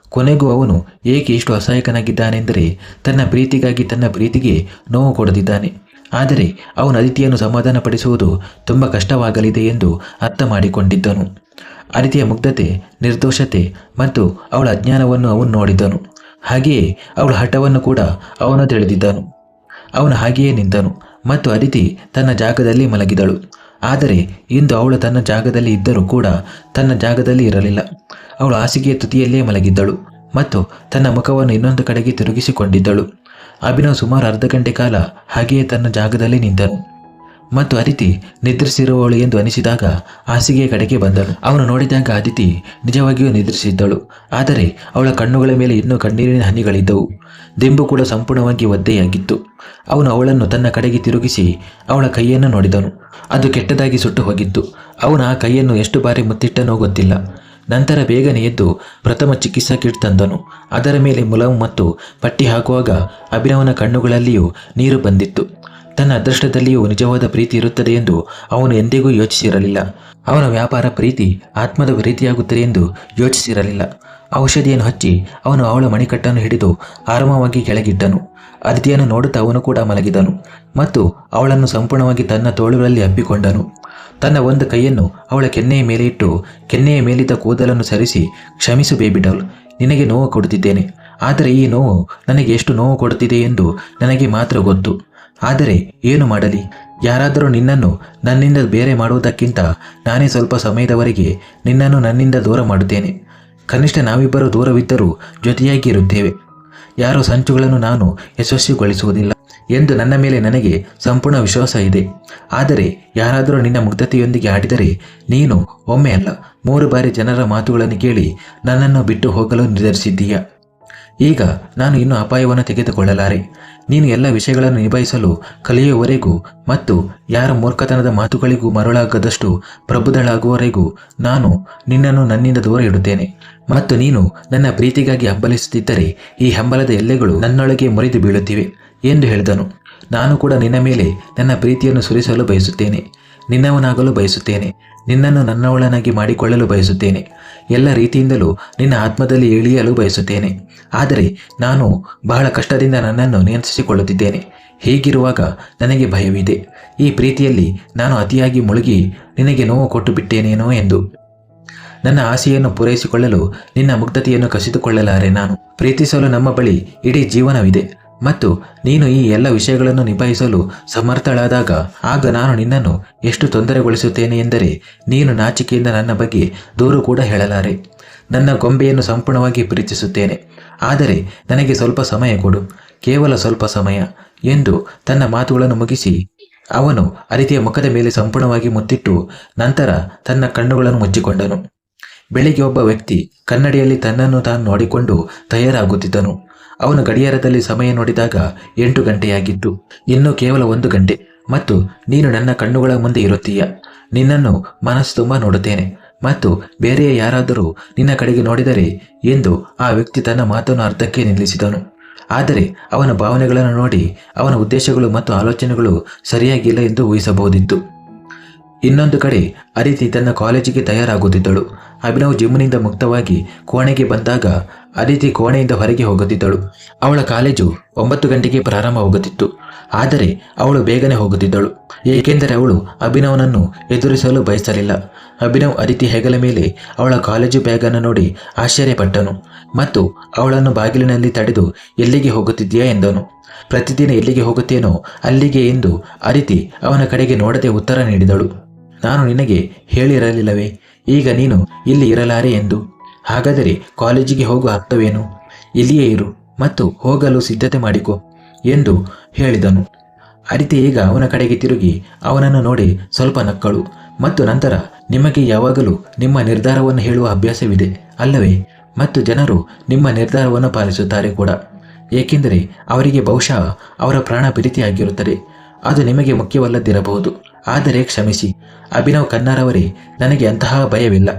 Speaker 1: ಕೊನೆಗೂ ಅವನು ಏಕೆ ಇಷ್ಟು ಅಸಹಾಯಕನಾಗಿದ್ದಾನೆಂದರೆ ತನ್ನ ಪ್ರೀತಿಗಾಗಿ ತನ್ನ ಪ್ರೀತಿಗೆ ನೋವು ಕೊಡದಿದ್ದಾನೆ. ಆದರೆ ಅವನು ಅದಿತಿಯನ್ನು ಸಮಾಧಾನಪಡಿಸುವುದು ತುಂಬ ಕಷ್ಟವಾಗಲಿದೆ ಎಂದು ಅರ್ಥ ಮಾಡಿಕೊಂಡಿದ್ದನು ಅದಿತಿಯ ಮುಗ್ಧತೆ, ನಿರ್ದೋಷತೆ ಮತ್ತು ಅವಳ ಅಜ್ಞಾನವನ್ನು ಅವನು ನೋಡಿದ್ದನು. ಹಾಗೆಯೇ ಅವಳ ಹಠವನ್ನು ಕೂಡ ಅವನು ತಿಳಿದಿದ್ದನು. ಅವನು ಹಾಗೆಯೇ ನಿಂತನು ಮತ್ತು ಅದಿತಿ ತನ್ನ ಜಾಗದಲ್ಲಿ ಮಲಗಿದಳು. ಆದರೆ ಇಂದು ಅವಳು ತನ್ನ ಜಾಗದಲ್ಲಿ ಇದ್ದರೂ ಕೂಡ ತನ್ನ ಜಾಗದಲ್ಲಿ ಇರಲಿಲ್ಲ. ಅವಳು ಹಾಸಿಗೆಯ ತುದಿಯಲ್ಲೇ ಮಲಗಿದ್ದಳು ಮತ್ತು ತನ್ನ ಮುಖವನ್ನು ಇನ್ನೊಂದು ಕಡೆಗೆ ತಿರುಗಿಸಿಕೊಂಡಿದ್ದಳು. ಅಭಿನವ್ ಸುಮಾರು ಅರ್ಧ ಗಂಟೆ ಕಾಲ ಹಾಗೆಯೇ ತನ್ನ ಜಾಗದಲ್ಲಿ ನಿಂತನು ಮತ್ತು ಅದಿತಿ ನಿದ್ರಿಸಿರುವವಳು ಎಂದು ಅನಿಸಿದಾಗ ಹಾಸಿಗೆಯ ಕಡೆಗೆ ಬಂದಳು. ಅವನು ನೋಡಿದಾಗ ಅದಿತಿ ನಿಜವಾಗಿಯೂ ನಿದ್ರಿಸಿದ್ದಳು. ಆದರೆ ಅವಳ ಕಣ್ಣುಗಳ ಮೇಲೆ ಇನ್ನೂ ಕಣ್ಣೀರಿನ ಹನಿಗಳಿದ್ದವು. ದಿಂಬು ಕೂಡ ಸಂಪೂರ್ಣವಾಗಿ ಒದ್ದೆಯಾಗಿತ್ತು. ಅವನು ಅವಳನ್ನು ತನ್ನ ಕಡೆಗೆ ತಿರುಗಿಸಿ ಅವಳ ಕೈಯನ್ನು ನೋಡಿದನು. ಅದು ಕೆಟ್ಟದಾಗಿ ಸುಟ್ಟು ಹೋಗಿತ್ತು. ಅವನು ಆ ಕೈಯನ್ನು ಎಷ್ಟು ಬಾರಿ ಮುತ್ತಿಟ್ಟನೋ ಗೊತ್ತಿಲ್ಲ. ನಂತರ ಬೇಗನೆ ಎದ್ದು ಪ್ರಥಮ ಚಿಕಿತ್ಸಾ ಕಿಟ್ ತಂದನು. ಅದರ ಮೇಲೆ ಮುಲಾಮು ಮತ್ತು ಪಟ್ಟಿ ಹಾಕುವಾಗ ಅಭಿನವನ ಕಣ್ಣುಗಳಲ್ಲಿಯೂ ನೀರು ಬಂದಿತ್ತು. ತನ್ನ ಅದೃಷ್ಟದಲ್ಲಿಯೂ ನಿಜವಾದ ಪ್ರೀತಿ ಇರುತ್ತದೆ ಎಂದು ಅವನು ಎಂದಿಗೂ ಯೋಚಿಸಿರಲಿಲ್ಲ. ಅವನ ವ್ಯಾಪಾರ ಪ್ರೀತಿ ಆತ್ಮದ ಪ್ರೀತಿಯಾಗುತ್ತದೆ ಎಂದು ಯೋಚಿಸಿರಲಿಲ್ಲ. ಔಷಧಿಯನ್ನು ಹಚ್ಚಿ ಅವನು ಅವಳ ಮಣಿಕಟ್ಟನ್ನು ಹಿಡಿದು ಆರಾಮವಾಗಿ ಕೆಳಗಿಟ್ಟನು ಅದಿತಿಯನ್ನು ನೋಡುತ್ತಾ ಅವನು ಕೂಡ ಮಲಗಿದನು ಮತ್ತು ಅವಳನ್ನು ಸಂಪೂರ್ಣವಾಗಿ ತನ್ನ ತೋಳುಗಳಲ್ಲಿ ಅಪ್ಪಿಕೊಂಡನು ತನ್ನ ಒಂದು ಕೈಯನ್ನು ಅವಳ ಕೆನ್ನೆಯ ಮೇಲೆ ಇಟ್ಟು ಕೆನ್ನೆಯ ಮೇಲಿದ್ದ ಕೂದಲನ್ನು ಸರಿಸಿ ಕ್ಷಮಿಸು ಬೇಬಿ ಡಾಲ್, ನಿನಗೆ ನೋವು ಕೊಡುತ್ತಿದ್ದೇನೆ. ಆದರೆ ಈ ನೋವು ನನಗೆ ಎಷ್ಟು ನೋವು ಕೊಡುತ್ತಿದೆ ಎಂದು ನನಗೆ ಮಾತ್ರ ಗೊತ್ತು. ಆದರೆ ಏನು ಮಾಡಲಿ? ಯಾರಾದರೂ ನಿನ್ನನ್ನು ನನ್ನಿಂದ ಬೇರೆ ಮಾಡುವುದಕ್ಕಿಂತ ನಾನೇ ಸ್ವಲ್ಪ ಸಮಯದವರೆಗೆ ನಿನ್ನನ್ನು ನನ್ನಿಂದ ದೂರ ಮಾಡುತ್ತೇನೆ. ಕನಿಷ್ಠ ನಾವಿಬ್ಬರು ದೂರವಿದ್ದರೂ ಜೊತೆಯಾಗಿ ಇರುತ್ತೇವೆ. ಯಾರೋ ಸಂಚುಗಳನ್ನು ನಾನು ಯಶಸ್ವಿಗೊಳಿಸುವುದಿಲ್ಲ ಎಂದು ನನ್ನ ಮೇಲೆ ನನಗೆ ಸಂಪೂರ್ಣ ವಿಶ್ವಾಸ ಇದೆ. ಆದರೆ ಯಾರಾದರೂ ನಿನ್ನ ಮುಗ್ಧತೆಯೊಂದಿಗೆ ಆಡಿದರೆ ನೀನು ಒಮ್ಮೆ ಅಲ್ಲ, ಮೂರು ಬಾರಿ ಜನರ ಮಾತುಗಳನ್ನು ಕೇಳಿ ನನ್ನನ್ನು ಬಿಟ್ಟು ಹೋಗಲು ನಿರ್ಧರಿಸಿದ್ದೀಯ? ಈಗ ನಾನು ಇನ್ನೂ ಅಪಾಯವನ್ನು ತೆಗೆದುಕೊಳ್ಳಲಾರೆ. ನೀನು ಎಲ್ಲ ವಿಷಯಗಳನ್ನು ನಿಭಾಯಿಸಲು ಕಲಿಯುವವರೆಗೂ ಮತ್ತು ಯಾರ ಮೂರ್ಖತನದ ಮಾತುಗಳಿಗೂ ಮರುಳಾಗದಷ್ಟು ಪ್ರಬುದ್ಧಳಾಗುವವರೆಗೂ ನಾನು ನಿನ್ನನ್ನು ನನ್ನಿಂದ ದೂರ ಇಡುತ್ತೇನೆ. ಮತ್ತು ನೀನು ನನ್ನ ಪ್ರೀತಿಗಾಗಿ ಹಂಬಲಿಸುತ್ತಿದ್ದರೆ ಈ ಹಂಬಲದ ಎಲ್ಲೆಗಳು ನನ್ನೊಳಗೆ ಮುರಿದು ಬೀಳುತ್ತಿವೆ ಎಂದು ಹೇಳಿದನು. ನಾನು ಕೂಡ ನಿನ್ನ ಮೇಲೆ ನನ್ನ ಪ್ರೀತಿಯನ್ನು ಸುರಿಸಲು ಬಯಸುತ್ತೇನೆ. ನಿನ್ನವನಾಗಲು ಬಯಸುತ್ತೇನೆ. ನಿನ್ನನ್ನು ನನ್ನವಳನಾಗಿ ಮಾಡಿಕೊಳ್ಳಲು ಬಯಸುತ್ತೇನೆ. ಎಲ್ಲ ರೀತಿಯಿಂದಲೂ ನಿನ್ನ ಆತ್ಮದಲ್ಲಿ ಇಳಿಯಲು ಬಯಸುತ್ತೇನೆ. ಆದರೆ ನಾನು ಬಹಳ ಕಷ್ಟದಿಂದ ನನ್ನನ್ನು ನಿಯಂತ್ರಿಸಿಕೊಳ್ಳುತ್ತಿದ್ದೇನೆ. ಹೀಗಿರುವಾಗ ನನಗೆ ಭಯವಿದೆ. ಈ ಪ್ರೀತಿಯಲ್ಲಿ ನಾನು ಅತಿಯಾಗಿ ಮುಳುಗಿ ನಿನಗೆ ನೋವು ಕೊಟ್ಟು ಬಿಟ್ಟೇನೇನೋ ಎಂದು. ನನ್ನ ಆಸೆಯನ್ನು ಪೂರೈಸಿಕೊಳ್ಳಲು ನಿನ್ನ ಮುಗ್ಧತೆಯನ್ನು ಕಸಿದುಕೊಳ್ಳಲಾರೆ ನಾನು. ಪ್ರೀತಿಸಲು ನಮ್ಮ ಬಳಿ ಇಡೀ ಜೀವನವಿದೆ. ಮತ್ತು ನೀನು ಈ ಎಲ್ಲ ವಿಷಯಗಳನ್ನು ನಿಭಾಯಿಸಲು ಸಮರ್ಥಳಾದಾಗ ಆಗ ನಾನು ನಿನ್ನನ್ನು ಎಷ್ಟು ತೊಂದರೆಗೊಳಿಸುತ್ತೇನೆ ಎಂದರೆ ನೀನು ನಾಚಿಕೆಯಿಂದ ನನ್ನ ಬಗ್ಗೆ ದೂರು ಕೂಡ ಹೇಳಲಾರೆ. ನನ್ನ ಗೊಂಬೆಯನ್ನು ಸಂಪೂರ್ಣವಾಗಿ ಪ್ರೀತಿಸುತ್ತೇನೆ. ಆದರೆ ನನಗೆ ಸ್ವಲ್ಪ ಸಮಯ ಕೊಡು. ಕೇವಲ ಸ್ವಲ್ಪ ಸಮಯ ಎಂದು ತನ್ನ ಮಾತುಗಳನ್ನು ಮುಗಿಸಿ ಅವನು ಅದಿತಿಯ ಮುಖದ ಮೇಲೆ ಸಂಪೂರ್ಣವಾಗಿ ಮುತ್ತಿಟ್ಟು ನಂತರ ತನ್ನ ಕಣ್ಣುಗಳನ್ನು ಮುಚ್ಚಿಕೊಂಡನು. ಬೆಳಿಗ್ಗೆ ಒಬ್ಬ ವ್ಯಕ್ತಿ ಕನ್ನಡಿಯಲ್ಲಿ ತನ್ನನ್ನು ತಾನು ನೋಡಿಕೊಂಡು ತಯಾರಾಗುತ್ತಿದ್ದನು. ಅವನು ಗಡಿಯಾರದಲ್ಲಿ ಸಮಯ ನೋಡಿದಾಗ ಎಂಟು ಗಂಟೆಯಾಗಿತ್ತು. ಇನ್ನು ಕೇವಲ ಒಂದು ಗಂಟೆ. ಮತ್ತು ನೀನು ನನ್ನ ಕಣ್ಣುಗಳ ಮುಂದೆ ಇರುತ್ತೀಯ. ನಿನ್ನನ್ನು ಮನಸ್ಸು ತುಂಬ ನೋಡುತ್ತೇನೆ. ಮತ್ತು ಬೇರೆಯ ಯಾರಾದರೂ ನಿನ್ನ ಕಡೆಗೆ ನೋಡಿದರೆ ಎಂದು ಆ ವ್ಯಕ್ತಿ ತನ್ನ ಮಾತನ್ನು ಅರ್ಧಕ್ಕೆ ನಿಲ್ಲಿಸಿದನು. ಆದರೆ ಅವನ ಭಾವನೆಗಳನ್ನು ನೋಡಿ ಅವನ ಉದ್ದೇಶಗಳು ಮತ್ತು ಆಲೋಚನೆಗಳು ಸರಿಯಾಗಿಲ್ಲ ಎಂದು ಊಹಿಸಬಹುದಿತ್ತು. ಇನ್ನೊಂದು ಕಡೆ, ಅದಿತಿ ತನ್ನ ಕಾಲೇಜಿಗೆ ತಯಾರಾಗುತ್ತಿದ್ದಳು. ಅಭಿನವ್ ಜಿಮ್ನಿಂದ ಮುಕ್ತವಾಗಿ ಕೋಣೆಗೆ ಬಂದಾಗ ಅದಿತಿ ಕೋಣೆಯಿಂದ ಹೊರಗೆ ಹೋಗುತ್ತಿದ್ದಳು. ಅವಳ ಕಾಲೇಜು ಒಂಬತ್ತು ಗಂಟೆಗೆ ಪ್ರಾರಂಭವಾಗುತ್ತಿತ್ತು ಆದರೆ ಅವಳು ಬೇಗನೆ ಹೋಗುತ್ತಿದ್ದಳು. ಏಕೆಂದರೆ ಅವಳು ಅಭಿನವನನ್ನು ಎದುರಿಸಲು ಬಯಸಲಿಲ್ಲ. ಅಭಿನವ್ ಅದಿತಿ ಹೆಗಲ ಮೇಲೆ ಅವಳ ಕಾಲೇಜು ಬ್ಯಾಗನ್ನು ನೋಡಿ ಆಶ್ಚರ್ಯಪಟ್ಟನು ಮತ್ತು ಅವಳನ್ನು ಬಾಗಿಲಿನಲ್ಲಿ ತಡೆದು ಎಲ್ಲಿಗೆ ಹೋಗುತ್ತಿದ್ದೀಯಾ ಎಂದನು. ಪ್ರತಿದಿನ ಎಲ್ಲಿಗೆ ಹೋಗುತ್ತೇನೋ ಅಲ್ಲಿಗೆ ಎಂದು ಅದಿತಿ ಅವನ ಕಡೆಗೆ ನೋಡದೆ ಉತ್ತರ ನೀಡಿದಳು. ನಾನು ನಿನಗೆ ಹೇಳಿರಲಿಲ್ಲವೇ? ಈಗ ನೀನು ಇಲ್ಲಿ ಇರಲಾರೆ ಎಂದು. ಹಾಗಾದರೆ ಕಾಲೇಜಿಗೆ ಹೋಗುವ ಅರ್ಥವೇನು? ಇಲ್ಲಿಯೇ ಇರು ಮತ್ತು ಹೋಗಲು ಸಿದ್ಧತೆ ಮಾಡಿಕೊ ಎಂದು ಹೇಳಿದನು. ಅರಿತೆ ಈಗ ಅವನ ಕಡೆಗೆ ತಿರುಗಿ ಅವನನ್ನು ನೋಡಿ ಸ್ವಲ್ಪ ನಕ್ಕಳು ಮತ್ತು ನಂತರ ನಿಮಗೆ ಯಾವಾಗಲೂ ನಿಮ್ಮ ನಿರ್ಧಾರವನ್ನು ಹೇಳುವ ಅಭ್ಯಾಸವಿದೆ ಅಲ್ಲವೇ? ಮತ್ತು ಜನರು ನಿಮ್ಮ ನಿರ್ಧಾರವನ್ನು ಪಾಲಿಸುತ್ತಾರೆ ಕೂಡ. ಏಕೆಂದರೆ ಅವರಿಗೆ ಬಹುಶಃ ಅವರ ಪ್ರಾಣ ಪ್ರೀತಿಯಾಗಿರುತ್ತದೆ. ಅದು ನಿಮಗೆ ಮುಖ್ಯವಲ್ಲದಿರಬಹುದು. ಆದರೆ ಕ್ಷಮಿಸಿ, ಅಭಿನವ್ ಕನ್ನಾರವರೇ ನನಗೆ ಅಂತಹ ಭಯವಿಲ್ಲ.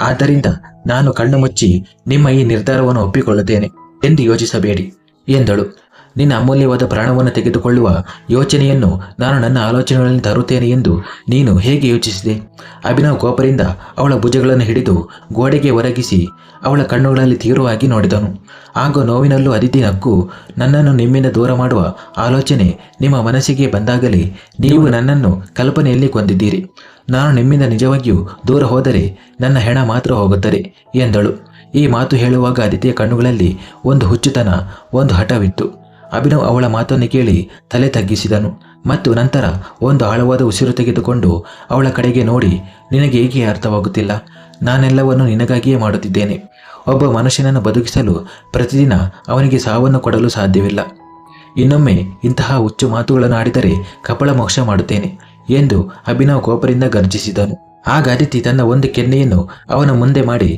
Speaker 1: ಆದ್ದರಿಂದ ನಾನು ಕಣ್ಣು ಮುಚ್ಚಿ ನಿಮ್ಮ ಈ ನಿರ್ಧಾರವನ್ನು ಒಪ್ಪಿಕೊಳ್ಳುತ್ತೇನೆ ಎಂದು ಯೋಚಿಸಬೇಡಿ ಎಂದಳು. ನಿನ್ನ ಅಮೂಲ್ಯವಾದ ಪ್ರಾಣವನ್ನು ತೆಗೆದುಕೊಳ್ಳುವ ಯೋಚನೆಯನ್ನು ನಾನು ನನ್ನ ಆಲೋಚನೆಗಳಲ್ಲಿ ತರುತ್ತೇನೆ ಎಂದು ನೀನು ಹೇಗೆ ಯೋಚಿಸಿದೆ? ಅಭಿನವ್ ಕೋಪರಿಂದ ಅವಳ ಭುಜಗಳನ್ನು ಹಿಡಿದು ಗೋಡೆಗೆ ಒರಗಿಸಿ ಅವಳ ಕಣ್ಣುಗಳಲ್ಲಿ ತೀವ್ರವಾಗಿ ನೋಡಿದನು. ಆಗ ನೋವಿನಲ್ಲೂ ಅದಿತಿ ನಕ್ಕು ನನ್ನನ್ನು ನಿಮ್ಮಿಂದ ದೂರ ಮಾಡುವ ಆಲೋಚನೆ ನಿಮ್ಮ ಮನಸ್ಸಿಗೆ ಬಂದಾಗಲೇ ನೀವು ನನ್ನನ್ನು ಕಲ್ಪನೆಯಲ್ಲಿ ಕೊಂದಿದ್ದೀರಿ. ನಾನು ನಿಮ್ಮಿಂದ ನಿಜವಾಗಿಯೂ ದೂರ ಹೋದರೆ ನನ್ನ ಹೆಣ ಮಾತ್ರ ಹೋಗುತ್ತದೆ ಎಂದಳು. ಈ ಮಾತು ಹೇಳುವಾಗ ಅದಿತಿಯ ಕಣ್ಣುಗಳಲ್ಲಿ ಒಂದು ಹುಚ್ಚುತನ, ಒಂದು ಹಠವಿತ್ತು. ಅಭಿನವ್ ಅವಳ ಮಾತನ್ನು ಕೇಳಿ ತಲೆ ತಗ್ಗಿಸಿದನು ಮತ್ತು ನಂತರ ಒಂದು ಆಳವಾದ ಉಸಿರು ತೆಗೆದುಕೊಂಡು ಅವಳ ಕಡೆಗೆ ನೋಡಿ, ನಿನಗೆ ಹೇಗೆ ಅರ್ಥವಾಗುತ್ತಿಲ್ಲ. ನಾನೆಲ್ಲವನ್ನು ನಿನಗಾಗಿಯೇ ಮಾಡುತ್ತಿದ್ದೇನೆ. ಒಬ್ಬ ಮನುಷ್ಯನನ್ನು ಬದುಕಿಸಲು ಪ್ರತಿದಿನ ಅವನಿಗೆ ಸಾವನ್ನು ಕೊಡಲು ಸಾಧ್ಯವಿಲ್ಲ. ಇನ್ನೊಮ್ಮೆ ಇಂತಹ ಹುಚ್ಚು ಮಾತುಗಳನ್ನು ಆಡಿದರೆ ಕಪಳ ಮೋಕ್ಷ ಮಾಡುತ್ತೇನೆ ಎಂದು ಅಭಿನವ್ ಕೋಪರಿಂದ ಗರ್ಜಿಸಿದನು. ಆಗ ಅದಿತಿ ತನ್ನ ಒಂದು ಕೆನ್ನೆಯನ್ನು ಅವನ ಮುಂದೆ ಮಾಡಿ,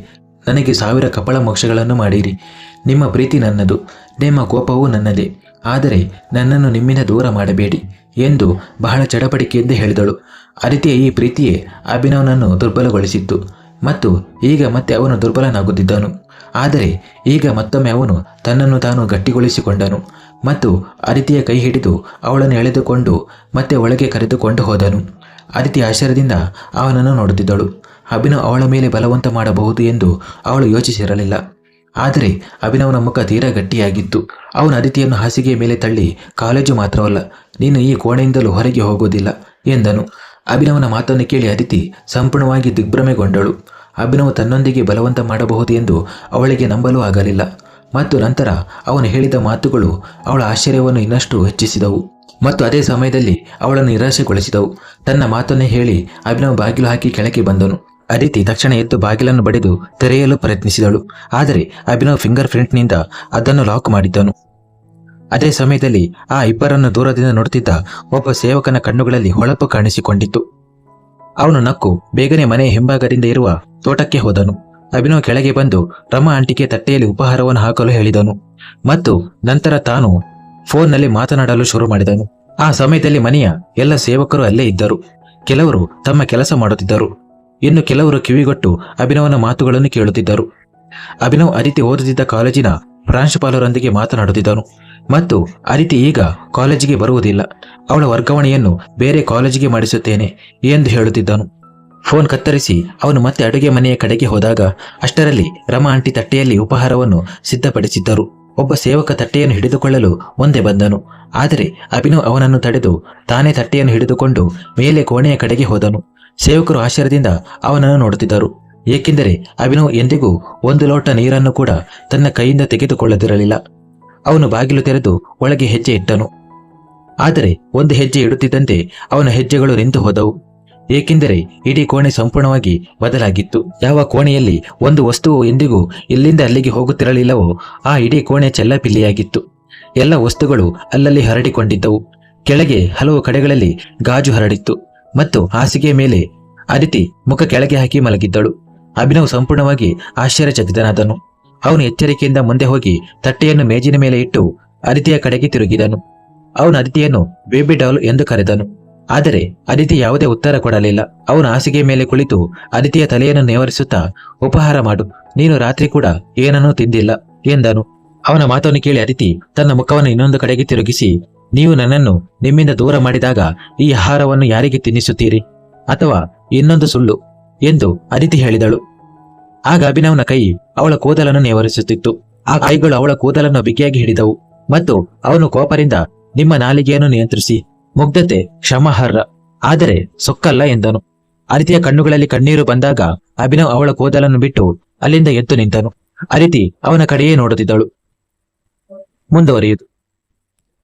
Speaker 1: ನನಗೆ ಸಾವಿರ ಕಪಳ ಮೋಕ್ಷಗಳನ್ನು ಮಾಡಿರಿ. ನಿಮ್ಮ ಪ್ರೀತಿ ನನ್ನದು, ನಿಮ್ಮ ಕೋಪವೂ ನನ್ನದೇ. ಆದರೆ ನನ್ನನ್ನು ನಿಮ್ಮಿಂದ ದೂರ ಮಾಡಬೇಡಿ ಎಂದು ಬಹಳ ಚಡಪಡಿಕೆಯಿಂದ ಹೇಳಿದಳು. ಅದಿತಿಯ ಈ ಪ್ರೀತಿಯೇ ಅಭಿನವನನ್ನು ದುರ್ಬಲಗೊಳಿಸಿತ್ತು ಮತ್ತು ಈಗ ಮತ್ತೆ ಅವನು ದುರ್ಬಲನಾಗುತ್ತಿದ್ದನು. ಆದರೆ ಈಗ ಮತ್ತೊಮ್ಮೆ ಅವನು ತನ್ನನ್ನು ತಾನು ಗಟ್ಟಿಗೊಳಿಸಿಕೊಂಡನು ಮತ್ತು ಅದಿತಿಯ ಕೈ ಹಿಡಿದು ಅವಳನ್ನು ಎಳೆದುಕೊಂಡು ಮತ್ತೆ ಒಳಗೆ ಕರೆದುಕೊಂಡು ಹೋದನು. ಅದಿತಿ ಆಶ್ಚರ್ಯದಿಂದ ಅವನನ್ನು ನೋಡುತ್ತಿದ್ದಳು. ಅಭಿನವ್ ಅವಳ ಮೇಲೆ ಬಲವಂತ ಮಾಡಬಹುದು ಎಂದು ಅವಳು ಯೋಚಿಸಿರಲಿಲ್ಲ. ಆದರೆ ಅಭಿನವನ ಮುಖ ತೀರಾ ಗಟ್ಟಿಯಾಗಿತ್ತು. ಅವನ ಅದಿತಿಯನ್ನು ಹಾಸಿಗೆಯ ಮೇಲೆ ತಳ್ಳಿ, ಕಾಲೇಜು ಮಾತ್ರವಲ್ಲ, ನೀನು ಈ ಕೋಣೆಯಿಂದಲೂ ಹೊರಗೆ ಹೋಗುವುದಿಲ್ಲ ಎಂದನು. ಅಭಿನವನ ಮಾತನ್ನು ಕೇಳಿ ಅದಿತಿ ಸಂಪೂರ್ಣವಾಗಿ ದಿಗ್ಭ್ರಮೆಗೊಂಡಳು. ಅಭಿನವ ತನ್ನೊಂದಿಗೆ ಬಲವಂತ ಮಾಡಬಹುದು ಎಂದು ಅವಳಿಗೆ ನಂಬಲು ಆಗಲಿಲ್ಲ. ಮತ್ತು ನಂತರ ಅವನು ಹೇಳಿದ ಮಾತುಗಳು ಅವಳ ಆಶ್ಚರ್ಯವನ್ನು ಇನ್ನಷ್ಟು ಹೆಚ್ಚಿಸಿದವು. ಮತ್ತು ಅದೇ ಸಮಯದಲ್ಲಿ ಅವಳನ್ನು ನಿರಾಶೆಗೊಳಿಸಿದವು. ತನ್ನ ಮಾತನ್ನೇ ಹೇಳಿ ಅಭಿನವ್ ಬಾಗಿಲು ಹಾಕಿ ಕೆಳಗೆ ಬಂದನು. ಅದಿತಿ ತಕ್ಷಣ ಎದ್ದು ಬಾಗಿಲನ್ನು ಬಡಿದು ತೆರೆಯಲು ಪ್ರಯತ್ನಿಸಿದಳು. ಆದರೆ ಅಭಿನವ್ ಫಿಂಗರ್ ಪ್ರಿಂಟ್ನಿಂದ ಅದನ್ನು ಲಾಕ್ ಮಾಡಿದ್ದನು. ಅದೇ ಸಮಯದಲ್ಲಿ ಆ ಇಬ್ಬರನ್ನು ದೂರದಿಂದ ನೋಡುತ್ತಿದ್ದ ಒಬ್ಬ ಸೇವಕನ ಕಣ್ಣುಗಳಲ್ಲಿ ಹೊಳಪು ಕಾಣಿಸಿಕೊಂಡಿತ್ತು. ಅವನು ನಕ್ಕು ಬೇಗನೆ ಮನೆಯ ಹಿಂಭಾಗದಿಂದ ಇರುವ ತೋಟಕ್ಕೆ ಹೋದನು. ಅಭಿನವ್ ಕೆಳಗೆ ಬಂದು ರಮಾ ಆಂಟಿಗೆ ತಟ್ಟೆಯಲ್ಲಿ ಉಪಹಾರವನ್ನು ಹಾಕಲು ಹೇಳಿದನು. ಮತ್ತು ನಂತರ ತಾನು ಫೋನ್ನಲ್ಲಿ ಮಾತನಾಡಲು ಶುರು ಮಾಡಿದನು. ಆ ಸಮಯದಲ್ಲಿ ಮನೆಯ ಎಲ್ಲ ಸೇವಕರು ಅಲ್ಲೇ ಇದ್ದರು. ಕೆಲವರು ತಮ್ಮ ಕೆಲಸ ಮಾಡುತ್ತಿದ್ದರು. ಇನ್ನು ಕೆಲವರು ಕಿವಿಗೊಟ್ಟು ಅಭಿನವನ ಮಾತುಗಳನ್ನು ಕೇಳುತ್ತಿದ್ದರು. ಅಭಿನವ್ ಅದಿತಿ ಓದುತ್ತಿದ್ದ ಕಾಲೇಜಿನ ಪ್ರಾಂಶುಪಾಲರೊಂದಿಗೆ ಮಾತನಾಡುತ್ತಿದ್ದನು. ಮತ್ತು ಅದಿತಿ ಈಗ ಕಾಲೇಜಿಗೆ ಬರುವುದಿಲ್ಲ. ಅವಳ ವರ್ಗಾವಣೆಯನ್ನು ಬೇರೆ ಕಾಲೇಜಿಗೆ ಮಾಡಿಸುತ್ತೇನೆ ಎಂದು ಹೇಳುತ್ತಿದ್ದನು. ಫೋನ್ ಕತ್ತರಿಸಿ ಅವನು ಮತ್ತೆ ಅಡುಗೆ ಮನೆಯ ಕಡೆಗೆ ಹೋದಾಗ ಅಷ್ಟರಲ್ಲಿ ರಮಾ ಆಂಟಿ ತಟ್ಟೆಯಲ್ಲಿ ಉಪಹಾರವನ್ನು ಸಿದ್ಧಪಡಿಸಿದ್ದರು. ಒಬ್ಬ ಸೇವಕ ತಟ್ಟೆಯನ್ನು ಹಿಡಿದುಕೊಳ್ಳಲು ಮುಂದೆ ಬಂದನು. ಆದರೆ ಅಭಿನವ್ ಅವನನ್ನು ತಡೆದು ತಾನೇ ತಟ್ಟೆಯನ್ನು ಹಿಡಿದುಕೊಂಡು ಮೇಲೆ ಕೋಣೆಯ ಕಡೆಗೆ ಹೋದನು. ಸೇವಕರು ಆಶ್ಚರ್ಯದಿಂದ ಅವನನ್ನು ನೋಡುತ್ತಿದ್ದರು. ಏಕೆಂದರೆ ಅಭಿನವ್ ಎಂದಿಗೂ ಒಂದು ಲೋಟ ನೀರನ್ನು ಕೂಡ ತನ್ನ ಕೈಯಿಂದ ತೆಗೆದುಕೊಳ್ಳದಿರಲಿಲ್ಲ. ಅವನು ಬಾಗಿಲು ತೆರೆದು ಒಳಗೆ ಹೆಜ್ಜೆ ಇಟ್ಟನು. ಆದರೆ ಒಂದು ಹೆಜ್ಜೆ ಇಡುತ್ತಿದ್ದಂತೆ ಅವನ ಹೆಜ್ಜೆಗಳು ನಿಂತು ಹೋದವು. ಏಕೆಂದರೆ ಇಡೀ ಕೋಣೆ ಸಂಪೂರ್ಣವಾಗಿ ಬದಲಾಗಿತ್ತು. ಯಾವ ಕೋಣೆಯಲ್ಲಿ ಒಂದು ವಸ್ತುವು ಎಂದಿಗೂ ಇಲ್ಲಿಂದ ಅಲ್ಲಿಗೆ ಹೋಗುತ್ತಿರಲಿಲ್ಲವೋ ಆ ಇಡೀ ಕೋಣೆ ಚೆಲ್ಲಪಿಲ್ಲಿಯಾಗಿತ್ತು. ಎಲ್ಲ ವಸ್ತುಗಳು ಅಲ್ಲಲ್ಲಿ ಹರಡಿಕೊಂಡಿದ್ದವು. ಕೆಳಗೆ ಹಲವು ಕಡೆಗಳಲ್ಲಿ ಗಾಜು ಹರಡಿತ್ತು. ಮತ್ತು ಹಾಸಿಗೆಯ ಮೇಲೆ ಅದಿತಿ ಮುಖ ಕೆಳಗೆ ಹಾಕಿ ಮಲಗಿದ್ದಳು. ಅಭಿನವ್ ಸಂಪೂರ್ಣವಾಗಿ ಆಶ್ಚರ್ಯಚಕಿತನಾದನು. ಅವನು ಎಚ್ಚರಿಕೆಯಿಂದ ಮುಂದೆ ಹೋಗಿ ತಟ್ಟೆಯನ್ನು ಮೇಜಿನ ಮೇಲೆ ಇಟ್ಟು ಅದಿತಿಯ ಕಡೆಗೆ ತಿರುಗಿದನು. ಅವನು ಅದಿತಿಯನ್ನು ಬೇಬಿ ಡಾಲ್ ಎಂದು ಕರೆದನು. ಆದರೆ ಅದಿತಿ ಯಾವುದೇ ಉತ್ತರ ಕೊಡಲಿಲ್ಲ. ಅವನು ಹಾಸಿಗೆಯ ಮೇಲೆ ಕುಳಿತು ಅದಿತಿಯ ತಲೆಯನ್ನು ನೇವರಿಸುತ್ತಾ, ಉಪಹಾರ ಮಾಡು. ನೀನು ರಾತ್ರಿ ಕೂಡ ಏನನ್ನೂ ತಿಂದಿಲ್ಲ, ಎಂದನು. ಅವನ ಮಾತನ್ನು ಕೇಳಿ ಅದಿತಿ ತನ್ನ ಮುಖವನ್ನು ಇನ್ನೊಂದು ಕಡೆಗೆ ತಿರುಗಿಸಿ ನೀವು ನನ್ನನ್ನು ನಿಮ್ಮಿಂದ ದೂರ ಮಾಡಿದಾಗ ಈ ಆಹಾರವನ್ನು ಯಾರಿಗೆ ತಿನ್ನಿಸುತ್ತೀರಿ? ಅಥವಾ ಇನ್ನೊಂದು ಸುಳ್ಳು ಎಂದು ಅದಿತಿ ಹೇಳಿದಳು. ಆಗ ಅಭಿನವ್ನ ಕೈ ಅವಳ ಕೂದಲನ್ನು ನೇವರಿಸುತ್ತಿತ್ತು. ಆ ಕೈಗಳು ಅವಳ ಕೂದಲನ್ನು ಬಿಗಿಯಾಗಿ ಹಿಡಿದವು ಮತ್ತು ಅವನು ಕೋಪರಿಂದ ನಿಮ್ಮ ನಾಲಿಗೆಯನ್ನು ನಿಯಂತ್ರಿಸಿ, ಮುಗ್ಧತೆ ಕ್ಷಮಾರ್ಹ, ಆದರೆ ಸೊಕ್ಕಲ್ಲ ಎಂದನು. ಅದಿತಿಯ ಕಣ್ಣುಗಳಲ್ಲಿ ಕಣ್ಣೀರು ಬಂದಾಗ ಅಭಿನವ್ ಅವಳ ಕೂದಲನ್ನು ಬಿಟ್ಟು ಅಲ್ಲಿಂದ ಎದ್ದು ನಿಂತನು. ಅದಿತಿ ಅವನ ಕಡೆಯೇ ನೋಡುತ್ತಿದ್ದಳು. ಮುಂದುವರಿಯುವುದು.